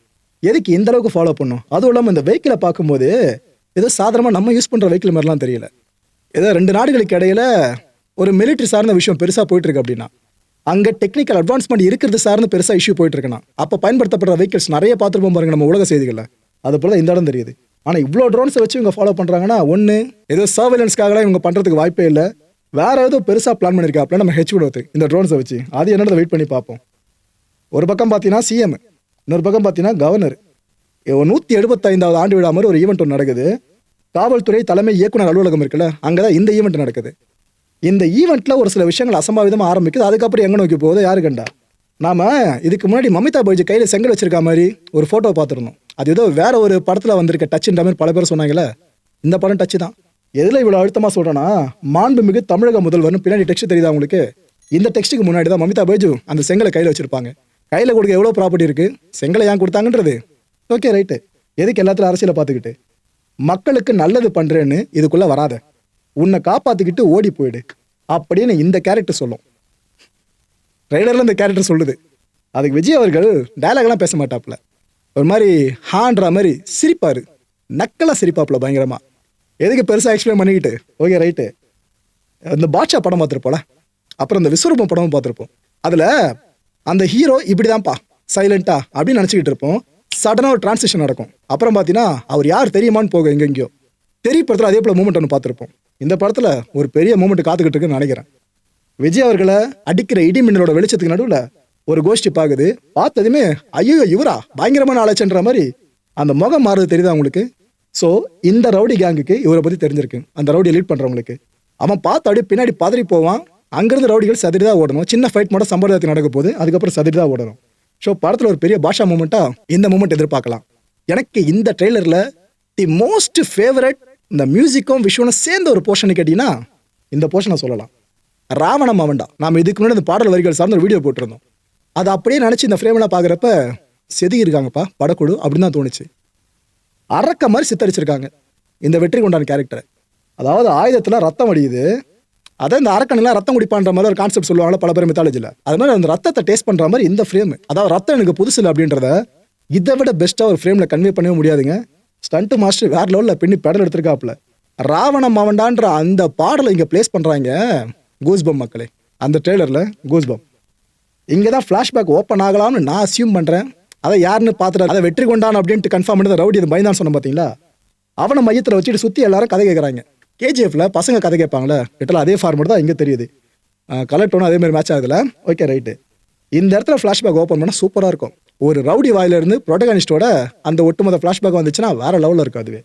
எதுக்கு இந்த அளவுக்கு ஃபாலோ பண்ணும் அதுவும் இல்லாமல் இந்த வெஹிக்கிளை பார்க்கும்போது ஏதோ சாதாரணமாக நம்ம யூஸ் பண்ணுற வெஹிக்கிள் மாதிரிலாம் தெரியல. ஏதோ ரெண்டு நாடுகளுக்கு இடையில ஒரு மிலிட்ரி சார்ந்த விஷயம் பெருசாக போயிட்டுருக்கு அப்படின்னா அங்கே டெக்னிக்கல் அட்வான்ஸ்மெண்ட் இருக்கிறது சார்ந்து பெருசாக இஷ்யூ போயிட்டு இருக்குன்னா அப்போ பயன்படுத்தப்படுற வெஹிக்கிள்ஸ் நிறைய பார்த்துருப்போம் பாருங்க நம்ம உலக செய்திகளில். அது போல தான் இந்த இடம் தெரியுது. ஆனால் இவ்வளோ ட்ரோன்ஸை வச்சு இவங்க ஃபாலோ பண்ணுறாங்கன்னா ஒன்று ஏதோ சர்வேலன்ஸ்க்காகலாம் இவங்க பண்ணுறதுக்கு வாய்ப்பே இல்லை. வேற ஏதோ பெருசாக பிளான் பண்ணியிருக்காப்ல நம்ம ஹெச் விடுவது இந்த ட்ரோன்ஸை வச்சு. அது என்னன்றதை வெயிட் பண்ணி பார்ப்போம். ஒரு பக்கம் பார்த்தீங்கன்னா சிஎம் இன்னொரு பக்கம் பார்த்தீங்கன்னா கவர்னர் நூற்றி எழுபத்தைந்தாவது ஆண்டு விழா மாதிரி ஒரு ஈவெண்ட் ஒன்று நடக்குது. காவல்துறை தலைமை இயக்குனர் அலுவலகம் இருக்குல்ல அங்கே தான் இந்த ஈவெண்ட் நடக்குது. இந்த ஈவெண்ட்டில் ஒரு சில விஷயங்கள் அசம்பாவிதமாக ஆரம்பிக்குது. அதுக்கப்புறம் எங்கே நோக்கி போகுது? யாரு கண்டா? நாம இதுக்கு முன்னாடி மமிதா பாய்ஜி கையில் செங்கல் வச்சிருக்க மாதிரி ஒரு ஃபோட்டோ பார்த்துருந்தோம். அது ஏதோ வேற ஒரு படத்தில் வந்திருக்க டச்சுன்ற மாதிரி பல பேர் சொன்னாங்களே இந்த படம் டச்சு தான். எதில் இவ்வளோ அழுத்தமாக சொல்கிறேன்னா மாண்புமிகு தமிழக முதல்வர்னு பின்னாடி டெக்ஸ்ட் தெரியுதா உங்களுக்கு? இந்த டெக்ஸ்ட்டுக்கு முன்னாடி தான் மமிதா பைஜு அந்த செங்கலை கையில் வச்சிருப்பாங்க. கையில் கொடுக்க எவ்வளோ ப்ராப்பர்ட்டி இருக்கு? செங்கலை ஏன் கொடுத்தாங்கன்றது? ஓகே ரைட்டு எதுக்கு எல்லாத்துலையும் அரசியலை பார்த்துக்கிட்டு? மக்களுக்கு நல்லது பண்ணுறேன்னு இதுக்குள்ளே வராத. உன்னை காப்பாற்றிக்கிட்டு ஓடி போயிடு. அப்படின்னு இந்த கேரக்டர் சொல்லும். ரைடரில் இந்த கேரக்டர் சொல்லுது. அதுக்கு விஜய் அவர்கள் டைலாக்லாம் பேச மாட்டாப்புல. ஒரு மாதிரி ஹான்ற மாதிரி சிரிப்பார். நக்கலாக சிரிப்பாப்புல பயங்கரமாக எதுக்கு பெருசாக எக்ஸ்பிளைன் பண்ணிக்கிட்டு? ஓகே ரைட்டு இந்த பாட்ஷா படம் பார்த்துருப்போல அப்புறம் இந்த விஸ்வரூபம் படமும் பார்த்துருப்போம். அதில் அந்த ஹீரோ இப்படிதான்ப்பா சைலண்டா அப்படின்னு நினச்சிக்கிட்டு இருப்போம். சடனாக ஒரு டிரான்ஸ்லேஷன் நடக்கும். அப்புறம் பார்த்தீங்கன்னா அவர் யார் தெரியுமான்னு போகும் எங்கெங்கேயோ. தெரிய படத்தில் அதே போல் மூமெண்ட் ஒன்று பார்த்துருப்போம் இந்த படத்தில் ஒரு பெரிய மூமெண்ட் காத்துக்கிட்டு இருக்குன்னு நினைக்கிறேன். விஜய் அவர்களை அடிக்கிற இடி மின்னலோட வெளிச்சத்துக்கு நடுவில் ஒரு கோஷ்டி பார்க்குது பார்த்ததுமே ஐயோ இவரா? பயங்கரமான ஆளாச்சுன்ற மாதிரி அந்த முகம் மாறுறது தெரியுதா உங்களுக்கு? ஸோ இந்த ரவுடி கேங்குக்கு இவரை பற்றி தெரிஞ்சிருக்கு. அந்த ரவுடியை லீட் பண்ணுறவங்களுக்கு அவன் பார்த்து அப்படியே பின்னாடி பதறி போவான். அங்கேருந்து ரவுடிகள் சதிரி தான் ஓடணும். சின்ன ஃபைட் மட்டும் சம்பிரதாயத்தில் நடக்க போது அதுக்கப்புறம் சதிரி தான் ஓடணும். ஸோ படத்தில் ஒரு பெரிய பாஷா மூமெண்ட்டாக இந்த மூமெண்ட் எதிர்பார்க்கலாம். எனக்கு இந்த ட்ரெய்லரில் தி மோஸ்ட் ஃபேவரட் இந்த மியூசிக்கும் விஷுவலும் சேர்ந்த ஒரு போர்ஷன் கேட்டிங்கன்னா இந்த போர்ஷனை சொல்லலாம். ராவண மாவண்டா நாம் இதுக்கு முன்னாடி இந்த பாடல் வரிகள் சார்ந்த ஒரு வீடியோ போட்டிருந்தோம். அதை அப்படியே நினச்சி இந்த ஃப்ரேம்லாம் பார்க்குறப்ப செதுகி இருக்காங்கப்பா படக்குழு அப்படின்னு தான் தோணுச்சு. அறக்க மாதிரி சித்தரிச்சிருக்காங்க. இந்த வெற்றி கொண்டான கேரக்டரை அதாவது ஆயுதத்தில் ரத்தம் அடியுது. அதான் இந்த அரக்கனெல்லாம் ரத்தம் குடிப்பான்ற மாதிரி ஒரு கான்செப்ட் சொல்லுவாங்கல்ல பல பேர் மித்தாலஜியில் அது மாதிரி அந்த ரத்தத்தை டேஸ்ட் பண்ணுற மாதிரி இந்த ஃப்ரேம் அதாவது ரத்தம் எனக்கு புதுசு இல்லை அப்படின்றத இதை விட பெஸ்ட்டாக ஒரு ஃப்ரேமில் கன்வே பண்ணவே முடியாதுங்க. ஸ்டண்ட் மாஸ்டர் வேற லெவலில் பின்னி பெடல் எடுத்திருக்காப்புல. ராவண மாவண்டான்ற அந்த பாடலை இங்கே ப்ளேஸ் பண்ணுறாங்க கூஸ்பம் மக்களே. அந்த ட்ரெய்லரில் கூஸ்பம் இங்கே தான் ஃப்ளாஷ்பேக் ஓப்பன் ஆகலாம்னு நான் அசியூம் பண்ணுறேன் அதை யாருன்னு பார்த்துட்டு அதை வெற்றி கொண்டான் அப்படின்ட்டு கன்ஃபார்ம் பண்ணி ரவுடி அது பயந்தான் சொன்னேன் பார்த்தீங்களா அவனை மையத்தில் வச்சுட்டு சுற்றி எல்லாரும் கதை கேட்குறாங்க கேஜிஎஃப்ல பசங்க கதை கேட்பாங்களே லிட்டல் அதே ஃபார்மேட் தான் இங்கே தெரியுது. கலர் டோனும் அதே மாதிரி மேட்ச் ஆகுதுல ஓகே ரைட்டு இந்த இடத்துல ஃப்ளாஷ்பேக் ஓப்பன் பண்ணால் சூப்பராக இருக்கும். ஒரு ரவுடி வாயிலிருந்து ப்ரொட்டகனிஸ்டோட அந்த ஒட்டுமொத்த ஃப்ளாஷ்பேக் வந்துச்சுன்னா வேற லெவலில் இருக்கும் அதுவே.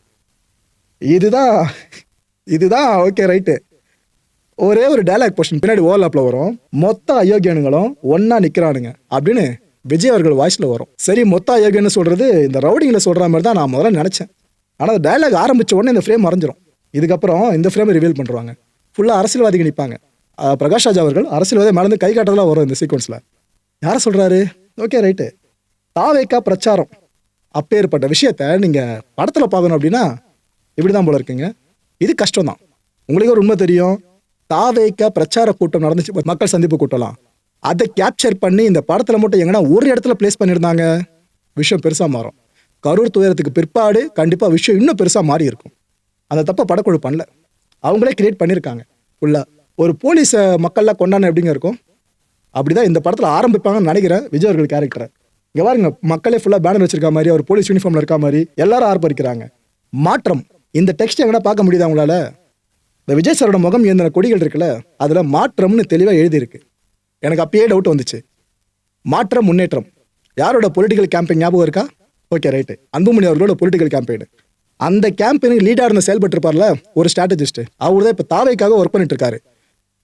இதுதான் இதுதான் ஓகே ரைட்டு ஒரே ஒரு டைலாக் போர்ஷன் பின்னாடி ஓவர்லாப்ல வரும். மொத்த அயோக்கியனுங்களும் ஒன்றா நிற்கிறானுங்க அப்படின்னு விஜய் அவர்கள் வாய்ஸில் வரும். சரி மொத்த அயோக்கியன்னு சொல்கிறது இந்த ரவுடிங்கில் சொல்கிற மாதிரி தான் நான் முதல்ல நினச்சேன். ஆனால் அந்த டயலாக் ஆரம்பிச்ச உடனே இந்த ஃப்ரேம் மறைஞ்சிரும். இதுக்கப்புறம் இந்த ஃப்ரேம் ரிவீல் பண்ணுறாங்க ஃபுல்லாக அரசியல்வாதிகள் நிற்பாங்க பிரகாஷ் ராஜ் அவர்கள் அரசியல்வாதி மேலேருந்து கை காட்டதெல்லாம் வரும் இந்த சீக்வன்ஸில் யாரை சொல்கிறாரு ஓகே ரைட்டு தாவேக்கா பிரச்சாரம். அப்பேற்பட்ட விஷயத்த நீங்கள் படத்தில் பார்க்கணும் அப்படின்னா இப்படி தான் போல இருக்குங்க. இது கஷ்டம் தான் உங்களுக்கு ஒரு உண்மை தெரியும். தாவேக்கா பிரச்சார கூட்டம் நடந்துச்சு. மக்கள் சந்திப்பு கூட்டம்லாம். அதை கேப்சர் பண்ணி இந்த படத்தில் மட்டும் எங்கன்னா ஒரு இடத்துல பிளேஸ் பண்ணியிருந்தாங்க. விஷயம் பெருசாக மாறும். கரூர் துயரத்துக்கு பிற்பாடு கண்டிப்பாக விஷயம் இன்னும் பெருசாக மாறி இருக்கும் அந்த தப்பை படக்குழு பண்ணல. அவங்களே கிரியேட் பண்ணியிருக்காங்க ஃபுல்லாக ஒரு போலீஸ் மக்கள்லாம் கொண்டாட எப்படிங்க இருக்கும்? அப்படிதான் இந்த படத்தில் ஆரம்பிப்பாங்கன்னு நினைக்கிறேன் விஜய் அவர்கள் கேரக்டரை இங்கே பாருங்க மக்களே ஃபுல்லாக பேனர் வச்சிருக்க மாதிரி ஒரு போலீஸ் யூனிஃபார்ம்ல இருக்க மாதிரி எல்லாரும் ஆர்ப்பரிக்கிறாங்க. மாற்றம். இந்த டெக்ஸ்ட் எங்கன்னா பார்க்க முடியுது அவங்களால? இந்த விஜய் சாரோட முகம் இயந்திர கொடிகள் இருக்குல்ல அதில் மாற்றம்னு தெளிவாக எழுதியிருக்கு. எனக்கு அப்பயே டவுட் வந்துச்சு. மாற்றம் முன்னேற்றம். யாரோட பொலிட்டிக்கல் கேம்பெயின் ஞாபகம் இருக்கா? ஓகே ரைட்டு அன்புமணி அவர்களோட பொலிட்டிக்கல் கேம்பெயின் அந்த கேம்பெயினுக்கு லீடாக இருந்து செயல்பட்டு இருப்பார்ல ஒரு ஸ்ட்ராட்டஜிஸ்ட் அவர் தான் இப்போ தாவைக்காக ஒர்க் பண்ணிட்டு இருக்காரு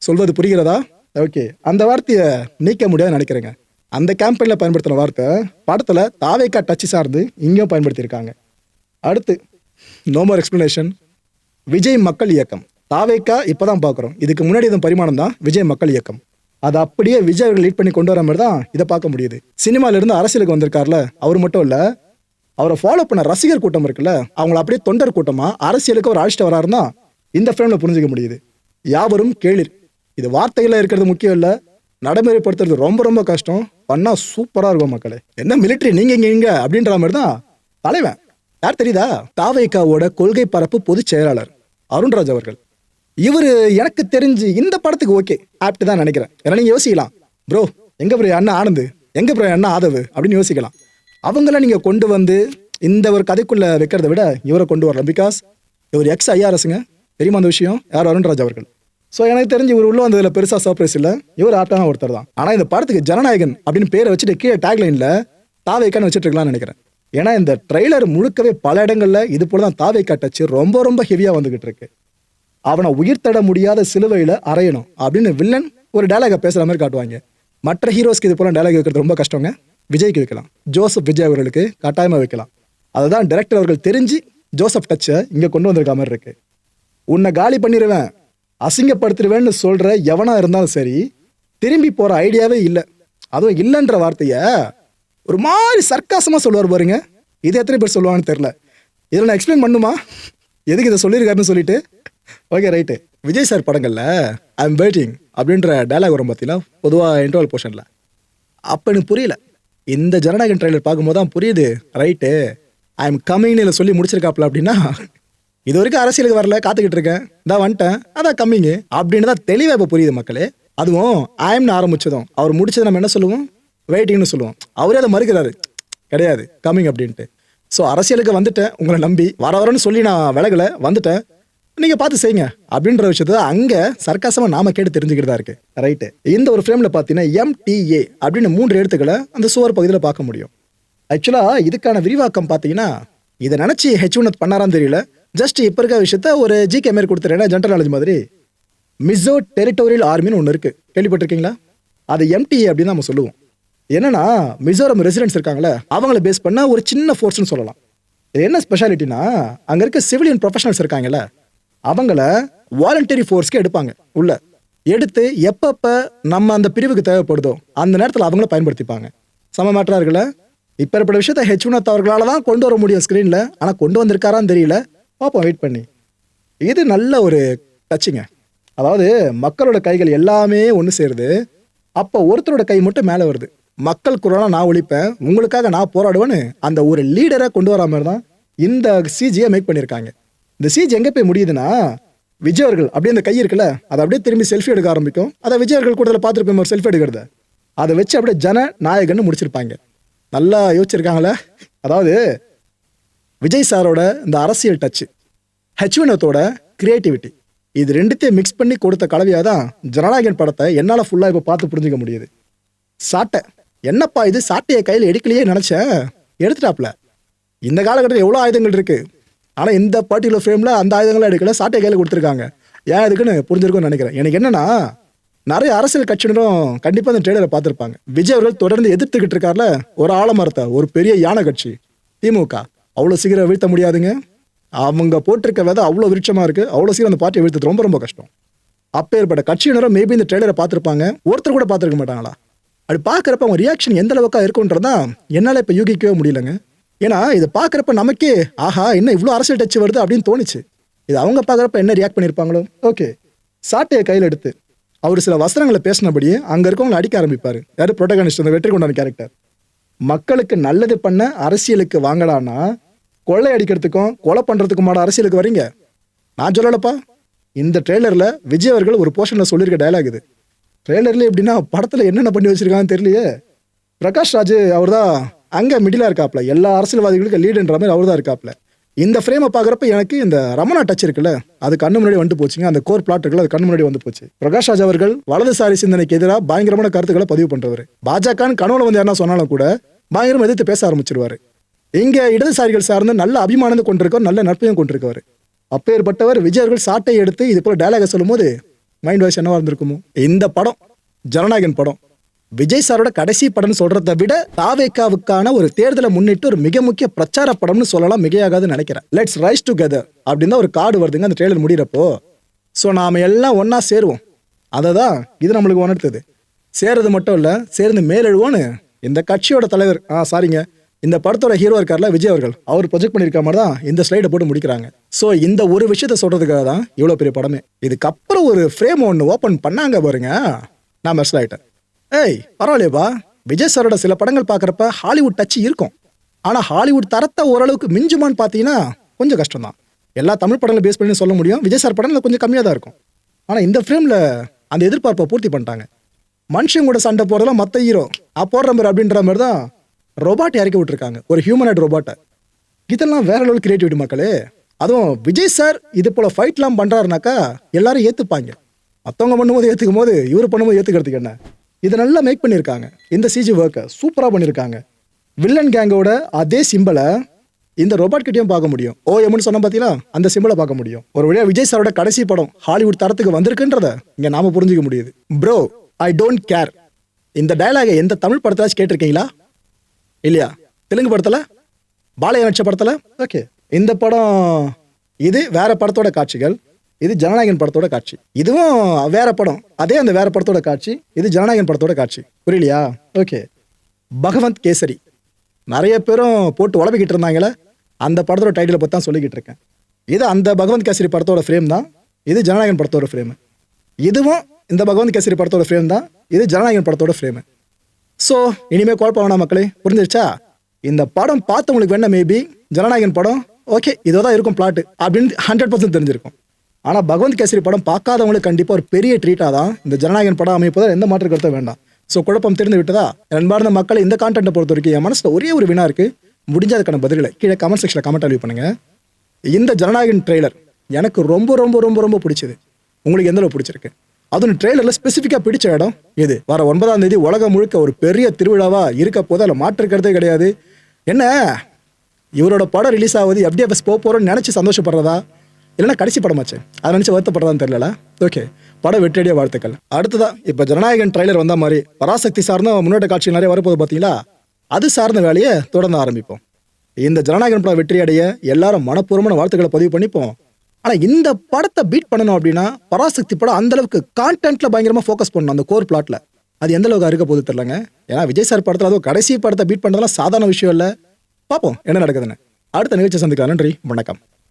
சொல்வது புரிகிறதா? ஓகே அந்த வார்த்தையை நீக்க முடியாதுன்னு நினைக்கிறேங்க. அந்த கேம்பெயினில் பயன்படுத்தின வார்த்தை படத்தில் தாவைக்கா டச்சு சார்ந்து இங்கேயும் பயன்படுத்தியிருக்காங்க. அடுத்து நோ மோர் எக்ஸ்பிளனேஷன் விஜய் மக்கள் இயக்கம். தாவேக்கா இப்பதான் பார்க்குறோம். இதுக்கு முன்னாடி இதன் பரிமாணம் தான்? விஜய் மக்கள் இயக்கம். அதை அப்படியே விஜய் அவர்கள் லீட் பண்ணி கொண்டு வர மாதிரி தான் இதை பார்க்க முடியுது. சினிமாவிலேருந்து அரசியலுக்கு வந்திருக்கார்ல அவர் மட்டும் இல்லை அவரை ஃபாலோ பண்ண ரசிகர் கூட்டம் இருக்குல்ல அவங்கள அப்படியே தொண்டர் கூட்டமா அரசியலுக்கு அவர் அழைச்சிட்டு வராருன்னா இந்த ஃப்ரேம்ல புரிஞ்சிக்க முடியுது. யாவரும் கேளிர். இது வார்த்தைகளில் இருக்கிறது முக்கியம் இல்ல நடைமுறைப்படுத்துறது ரொம்ப ரொம்ப கஷ்டம். பண்ணா சூப்பரா இருக்கும் மக்களே. என்ன மிலிட்டரி நீங்க இங்க இங்க அப்படின்ற மாதிரி தான் தலைவன். யார் தெரியுதா? தாவைக்காவோட கொள்கை பரப்பு பொதுச் செயலாளர் அருண்ராஜ் அவர்கள். இவர் எனக்கு தெரிஞ்சு இந்த படத்துக்கு ஓகே ஆப்ட் தான் நினைக்கிறேன். ஏன்னா நீங்க யோசிக்கலாம். ப்ரோ எங்க ப்ரோ அண்ணா ஆனந்த்? எங்க ப்ரோ அண்ணா ஆதவ்? அப்படின்னு யோசிக்கலாம். அவங்கள நீங்கள் கொண்டு வந்து இந்த ஒரு கதைக்குள்ளே வைக்கிறத விட இவரை கொண்டு வரலாம். பிகாஸ் இவர் எக்ஸ் ஐஆர்எஸ்ங்க தெரியுமா அந்த விஷயம்? யார்? அருண்ராஜ் அவர்கள். ஸோ எனக்கு தெரிஞ்சு இவர் உள்ள வந்ததில் பெருசாக சர்ப்ரைஸ் இல்லை. இவர் ஆப்டான ஒருத்தர் தான். ஆனால் இந்த படத்துக்கு ஜனநாயகன் அப்படின்னு பேரை வச்சுட்டு கீழே டேக்லைனில் தாவைக்கான்னு வச்சுட்டு இருக்கலாம்னு நினைக்கிறேன். ஏன்னா இந்த ட்ரெய்லர் முழுக்கவே பல இடங்களில் இது போல தான் தாவைக்கா டச்சு ரொம்ப ரொம்ப ஹெவியாக வந்துகிட்டு இருக்கு அவனை உயிர் தட முடியாத சிலுவையில் அறையணும் அப்படின்னு வில்லன் ஒரு டைலாகை பேசுகிற மாதிரி காட்டுவாங்க. மற்ற ஹீரோஸ்க்கு இது போல டைலாக் வைக்கிறது ரொம்ப கஷ்டங்க. விஜய்க்கு வைக்கலாம் ஜோசப் விஜய் அவர்களுக்கு கட்டாயமாக வைக்கலாம். அதுதான் டைரக்டர் அவர்கள் தெரிஞ்சு ஜோசப் டச்சை இங்கே கொண்டு வந்திருக்க மாதிரி இருக்கு. உன்னை காலி பண்ணிடுவேன் அசிங்கப்படுத்திடுவேன்னு சொல்கிற எவனா இருந்தாலும் சரி திரும்பி போகிற ஐடியாவே இல்லை. அதுவும் இல்லைன்ற வார்த்தையை ஒரு மாதிரி சர்க்காசமாக சொல்லுவார் பாருங்க. இது எத்தனை பேர் சொல்லுவாங்கன்னு தெரில இதில் நான் எக்ஸ்பிளைன் பண்ணுமா? எதுக்கு இதை சொல்லியிருக்காருன்னு சொல்லிட்டு. ஓகே ரைட்டு விஜய் சார் படங்களில் ஐ எம் வெயிட்டிங் அப்படின்ற டயலாக் வரும் பார்த்தீங்கன்னா பொதுவாக இன்டர்வல் போர்ஷனில் அப்போ எனக்கு புரியல. இந்த ஜனநாயகன் ட்ரெய்லர் பார்க்கும்போது தான் புரியுது. ரைட்டு ஐ எம் கம்மிங்னு சொல்லி முடிச்சிருக்காப்ல அப்படின்னா இது வரைக்கும் அரசியலுக்கு வரல காத்துக்கிட்டு இருக்கேன். இதான் வந்துட்டேன். அதான் கம்மிங்கு அப்படின்னு தான் தெளிவாக இப்போ புரியுது மக்களே. அதுவும் ஐஎம்னு ஆரம்பிச்சதும் அவர் முடிச்சது நம்ம என்ன சொல்லுவோம்? வெயிட்டிங்னு சொல்லுவோம். அவரே அதை மறுக்கிறாரு. கிடையாது. கம்மிங் அப்படின்ட்டு. ஸோ அரசியலுக்கு வந்துட்டேன். உங்களை நம்பி வர வரன்னு சொல்லி நான் விலகலை வந்துட்டேன். நீங்க பார்த்து செய்யுங்க. அப்படின்ற விஷயத்த அங்க சர்க்காசமா நாம கேட்டு தெரிஞ்சுக்கிறதா இருக்கு. ரைட்டு இந்த ஒரு ஃப்ரேம்ல பார்த்தீங்கன்னா எம்டிஏ அப்படின்னு மூன்று எழுத்துக்களை அந்த சுவர் பகுதியில் பார்க்க முடியும். ஆக்சுவலா இதுக்கான விரிவாக்கம் பார்த்தீங்கன்னா இதை நினைச்சு ஹெச் உன்னத் பண்ணாரான்னு தெரியல. ஜஸ்ட் இப்போ இருக்க விஷயத்த ஒரு ஜிகே மாரி கொடுத்துறேன் ஜென்ரல் நாலேஜ் மாதிரி? மிசோ டெரிட்டோரியல் ஆர்மின்னு ஒன்று இருக்குது கேள்விப்பட்டிருக்கீங்களா? அது எம்டிஏ அப்படின்னு நம்ம சொல்லுவோம். என்னன்னா மிசோரம் ரெசிடென்ட்ஸ் இருக்காங்களே அவங்கள பேஸ் பண்ண ஒரு சின்ன ஃபோர்ஸ்னு சொல்லலாம். இது என்ன ஸ்பெஷாலிட்டினா அங்கே இருக்க சிவிலியன் ப்ரொஃபஷனல்ஸ் இருக்காங்கல்ல அவங்கள வாலண்டரி ஃபோர்ஸ்க்கு எடுப்பாங்க உள்ள. எடுத்து எப்பப்ப நம்ம அந்த பிரிவுக்கு தேவைப்படுதோ அந்த நேரத்தில் அவங்கள பயன்படுத்திப்பாங்க. சம மேட்டரா இருக்குல்ல? இப்பேற்பட்ட விஷயத்த ஹெச் வினோத் அவர்களால் தான் கொண்டு வர முடியும் ஸ்க்ரீனில் ஆனால் கொண்டு வந்திருக்காரான்னு தெரியல. பார்ப்போம் வெயிட் பண்ணி. இது நல்ல ஒரு டச்சுங்க அதாவது மக்களோட கைகள் எல்லாமே ஒன்று சேருது. அப்போ ஒருத்தரோட கை மட்டும் மேலே வருது. மக்கள் குரலாக நான் ஒழிப்பேன். உங்களுக்காக நான் போராடுவேன்னு அந்த ஒரு லீடரை கொண்டு வர மாதிரி தான் இந்த சிஜியை மேக் பண்ணியிருக்காங்க இந்த சீஜ் எங்கே போய் முடியுதுன்னா விஜய் அவர்கள் அப்படியே அந்த கை இருக்குல்ல அதை அப்படியே திரும்பி செல்ஃபி எடுக்க ஆரம்பிக்கும். அதை விஜய் அவர்கள் கூட்டத்தில் பார்த்துருப்போம் ஒரு செல்ஃபி எடுக்கிறத. அதை வச்சு அப்படியே ஜன நாயகன்னு முடிச்சிருப்பாங்க. நல்லா யோசிச்சிருக்காங்களே? அதாவது விஜய் சாரோட இந்த அரசியல் டச்சு ஹெச்வினத்தோட கிரியேட்டிவிட்டி இது ரெண்டுத்தையும் மிக்ஸ் பண்ணி கொடுத்த கலவையாக தான் ஜனநாயகன் படத்தை என்னால் ஃபுல்லாக இப்போ பார்த்து புரிஞ்சுக்க முடியுது. சாட்டை. என்னப்பா இது? சாட்டையை கையில் எடுக்கலையே நினச்சேன். எடுத்துட்டாப்ல இந்த காலகட்டத்தில் எவ்வளோ ஆயுதங்கள் இருக்குது ஆனால் இந்த பர்டிகுலர் ஃப்ரேமில் அந்த ஆயுதங்களை எடுக்கல சாட்டை கையில் கொடுத்துருக்காங்க. ஏன் இதுக்குன்னு புரிஞ்சிருக்கும்னு நினைக்கிறேன். எனக்கு என்னன்னா நிறைய அரசியல் கட்சியினரும் கண்டிப்பாக இந்த ட்ரெய்லரை பார்த்துருப்பாங்க. விஜய் அவர்கள் தொடர்ந்து எதிர்த்துக்கிட்டு இருக்கார்ல ஒரு ஆலமரத்தை ஒரு பெரிய யானை கட்சி திமுக. அவ்வளோ சீக்கிரம் வீழ்த்த முடியாதுங்க. அவங்க போட்டிருக்க விதை அவ்வளோ விருட்சமாக இருக்குது அவ்வளோ சீக்கிரம் அந்த பார்ட்டியை வீழ்த்தது ரொம்ப ரொம்ப கஷ்டம். அப்பேற்பட்ட கட்சியினரும் மேபி இந்த ட்ரெய்லரை பார்த்துருப்பாங்க. ஒருத்தர் கூட பார்த்துருக்க மாட்டாங்களா? அப்படி பார்க்குறப்ப அவங்க ரியாக்ஷன் எந்த அளவுக்காக இருக்குன்றதான் என்னால் இப்போ யூகிக்கவே முடியலங்க. ஏன்னா இதை பார்க்குறப்ப நமக்கே ஆஹா என்ன இவ்வளோ அரசியல் டச் வருது? அப்படின்னு தோணுச்சு. இது அவங்க பார்க்குறப்ப என்ன ரியாக்ட் பண்ணியிருப்பாங்களோ? ஓகே சாட்டையை கையில் எடுத்து அவர் சில வசனங்களை பேசினபடியே அங்கே இருக்கவங்களை அடிக்க ஆரம்பிப்பார். யார்? புரோட்டகனிஸ்ட் அந்த வெற்றி கொண்டான கேரக்டர் மக்களுக்கு நல்லது பண்ண அரசியலுக்கு வாங்கலான்னா கொள்ளை அடிக்கிறதுக்கும் கொலை பண்ணுறதுக்குமான அரசியலுக்கு வரீங்க? நான் சொல்லலப்பா. இந்த ட்ரெய்லரில் விஜய் அவர்கள் ஒரு போர்ஷனில் சொல்லியிருக்க டயலாக் இது. ட்ரெய்லர்லேயே எப்படின்னா படத்தில் என்னென்ன பண்ணி வச்சுருக்காங்கன்னு தெரியலையே. பிரகாஷ் ராஜ் அவர் தான் அங்கே மிடிலாக இருக்காப்ல. எல்லா அரசியல்வாதிகளுக்கும் லீடுன்ற மாதிரி அவர் தான் இருக்காப்ல. இந்த ஃப்ரேமை பார்க்குறப்ப எனக்கு இந்த ரமணா டச் இருக்குல்ல அது கண்ணு முன்னாடி வந்து போச்சுங்க. அந்த கோர் பிளாட் இருக்குல்ல அது கண்ணு முன்னாடி வந்து போச்சு. பிரகாஷ் ராஜ் அவர்கள் வலதுசாரி சிந்தனைக்கு எதிராக பயங்கரமான கருத்துக்களை பதிவு பண்ணுறவர் பாஜகன்னு கனவுல வந்து யாரா சொன்னாலும் கூட பயங்கரமாக எதிர்த்து பேச ஆரம்பிச்சிருவார். இங்கே இடதுசாரிகள் சார்ந்து நல்ல அபிமானத்தை கொண்டிருக்கவர் நல்ல நட்பையும் கொண்டிருக்கவர். அப்பேற்பட்டவர் விஜயர்கள் சாட்டை எடுத்து இது போல டயலாக சொல்லும்போது மைண்ட் வாய்ஸ் என்னவா இருந்திருக்குமோ? இந்த படம் ஜனநாயகன் படம். விஜய் சாரோட கடைசி படம்னு சொல்றதை விட தாவேக்காவுக்கான ஒரு தேர்தலை முன்னிட்டு ஒரு மிக முக்கிய பிரச்சார படம்னு சொல்லலாம் மிகையாகாதுன்னு நினைக்கிறேன். லெட்ஸ் ரைஸ் டுகெதர் அப்படின்னு தான் ஒரு கார்டு வருதுங்க அந்த ட்ரெய்லர் முடியிறப்போ. ஸோ நாம் எல்லாம் ஒன்றா சேருவோம். அதை தான் இது நம்மளுக்கு உணர்த்துது. சேருது மட்டும் இல்லை சேர்ந்து மேலெழுவோன்னு இந்த கட்சியோட தலைவர் ஆ சாரிங்க இந்த படத்தோட ஹீரோ இருக்கார்ல விஜய் அவர்கள் அவர் ப்ரொஜெக்ட் பண்ணியிருக்க மாதிரி தான் இந்த ஸ்லைடை போட்டு முடிக்கிறாங்க. ஸோ இந்த ஒரு விஷயத்த சொல்கிறதுக்காக தான் இவ்வளோ பெரிய படமே. இதுக்கப்புறம் ஒரு ஃப்ரேம் ஒன்று ஓப்பன் பண்ணாங்க பாருங்க நான் மெர்சல் ஆகிட்டேன் ஏய் பரவாயில்லையப்பா. விஜய் சாரோட சில படங்கள் பார்க்குறப்ப ஹாலிவுட் டச் இருக்கும். ஆனால் ஹாலிவுட் தரத்தை ஓரளவுக்கு மிஞ்சுமான்னு பார்த்தீங்கன்னா கொஞ்சம் கஷ்டம் தான் எல்லா தமிழ் படங்களும் பேஸ் பண்ணி சொல்ல முடியும். விஜய் சார் படங்கள் கொஞ்சம் கம்மியாக தான் இருக்கும். ஆனால் இந்த ஃப்ரேமில் அந்த எதிர்பார்ப்பை பூர்த்தி பண்ணிட்டாங்க. மனுஷன் கூட சண்டை போகிறதெல்லாம் மற்ற ஹீரோ ஆ போடுற மாதிரி அப்படின்ற மாதிரி தான் ரோபாட் இறக்கி விட்டுருக்காங்க. ஒரு ஹியூமனாய்ட் ரோபாட்டை இதெல்லாம் வேற லெவல் கிரியேட்டிவிட்டி மக்களே. அதுவும் விஜய் சார் இது போல் ஃபைட்லாம் பண்ணுறாருனாக்கா எல்லாரும் ஏற்றுப்பாங்க மற்றவங்க பண்ணும்போது ஏற்றுக்கும் போது இவர் பண்ணும்போது ஏற்றுக்கிறதுக்கு என்ன? இதை நல்லா மேக் பண்ணியிருக்காங்க. இந்த சிஜி ஒர்க்கை சூப்பராக பண்ணியிருக்காங்க. வில்லன் கேங்கோட அதே சிம்பிளை இந்த ரோபாட் கிட்டேயும் பார்க்க முடியும். ஓ எம்னு சொன்ன பார்த்தீங்களா அந்த சிம்பிளை பார்க்க முடியும். ஒரு வழியா விஜய் சாரோட கடைசி படம் ஹாலிவுட் தரத்துக்கு வந்திருக்குன்றத இங்கே நாம புரிஞ்சுக்க முடியுது. ப்ரோ ஐ டோன்ட் கேர் இந்த டைலாகை எந்த தமிழ் படத்தாச்சும் கேட்டிருக்கீங்களா? இல்லையா? தெலுங்கு படத்தில்? பாலய நட்ச படத்தில்? ஓகே இந்த படம் இது வேற படத்தோட காட்சிகள். இது ஜனநாயகன் படத்தோட காட்சி. இதுவும் வேற படம். அதே அந்த வேற படத்தோட காட்சி. இது ஜனநாயகன் படத்தோட காட்சி. புரியலையா? ஓகே. பகவந்த் கேசரி. நிறைய பேரும் போட்டு உழப்பிக்கிட்டு இருந்தாங்களே. அந்த படத்தோட டைட்டிலை பற்றி தான் சொல்லிக்கிட்டு இருக்கேன். இது அந்த பகவந்த் கேசரி படத்தோட ஃப்ரேம் தான். இது ஜனநாயகன் படத்தோட ஃப்ரேமு இதுவும் இந்த பகவந்த் கேசரி படத்தோட ஃப்ரேம் தான். இது ஜனநாயகன் படத்தோட ஃப்ரேமு ஸோ இனிமேல் குழப்பம் வேணாம் மக்களே. புரிஞ்சிருச்சா? இந்த படம் பார்த்தவங்களுக்கு வேணா மேபி ஜனநாயகன் படம் ஓகே இதோ தான் இருக்கும் பிளாட்டு அப்படின்னு ஹண்ட்ரட் பர்சன்ட் தெரிஞ்சிருக்கும். ஆனால் பகவந்த் கேசரி படம் பார்க்காதவங்களுக்கு கண்டிப்பாக ஒரு பெரிய ட்ரீட்டாக தான் இந்த ஜனநாயகன் படம் அமைப்பதால் எந்த மாற்று கருத்தும் வேண்டாம். ஸோ குழப்பம் தெரிந்து விட்டதா? அன்பார்ந்த மக்கள் இந்த கான்டென்ட்டை பொறுத்த வரைக்கும் என் மனசில் ஒரே ஒரு வினா இருக்கு. முடிஞ்ச அதுக்கான பதில்களை கீழே கமெண்ட் செக்ஷனில் கமெண்ட் அழிவு பண்ணுங்கள் இந்த ஜனநாயகன் ட்ரெய்லர் எனக்கு ரொம்ப ரொம்ப ரொம்ப ரொம்ப பிடிச்சது. உங்களுக்கு எந்தளவு பிடிச்சிருக்கு? அதுவும் ட்ரெய்லரில் ஸ்பெசிஃபிக்காக பிடிச்ச இடம் இது வர ஒன்பதாம் தேதி உலகம் முழுக்க ஒரு பெரிய திருவிழாவாக இருக்க போது அதில் மாற்றுக்கிறதே கிடையாது. என்ன? இவரோட படம் ரிலீஸ் ஆகுது எஃப்டிஎஃப்எஸ் போக போகிறோன்னு நினச்சி சந்தோஷப்படுறதா? இல்லைன்னா கடைசி படமாச்சு. அதை நினச்சி வருத்தப்படுறதான்னு தெரியல ஓகே படம் வெற்றியடைய வாழ்த்துக்கள். அடுத்ததான் இப்போ ஜனநாயகன் ட்ரைலர் வந்த மாதிரி பராசக்தி சார்ந்த முன்னோட்ட காட்சிகள் நிறைய வரப்போகுது பார்த்தீங்களா அது சார்ந்த வேலையை தொடர்ந்து ஆரம்பிப்போம். இந்த ஜனநாயகன் படம் வெற்றி அடைய எல்லாரும் மனப்பூர்வமான வாழ்த்துக்களை பதிவு பண்ணிப்போம். ஆனால் இந்த படத்தை பீட் பண்ணணும் அப்படின்னா பராசக்தி படம் அந்தளவுக்கு கான்டென்ட்டில் கான்டென்ட்ல ஃபோக்கஸ் பண்ணணும் அந்த கோர் பிளாட்ல அது எந்த அளவுக்கு இருக்க போகுது தெரியலங்க. ஏன்னா விஜய் சார் படத்தில் அதுவும் கடைசி படத்தை பீட் பண்ணுறதுலாம் சாதாரண விஷயம் இல்லை. பார்ப்போம் என்ன நடக்குதுன்னு. அடுத்த நிகழ்ச்சி சந்திக்கலாம். நன்றி வணக்கம்.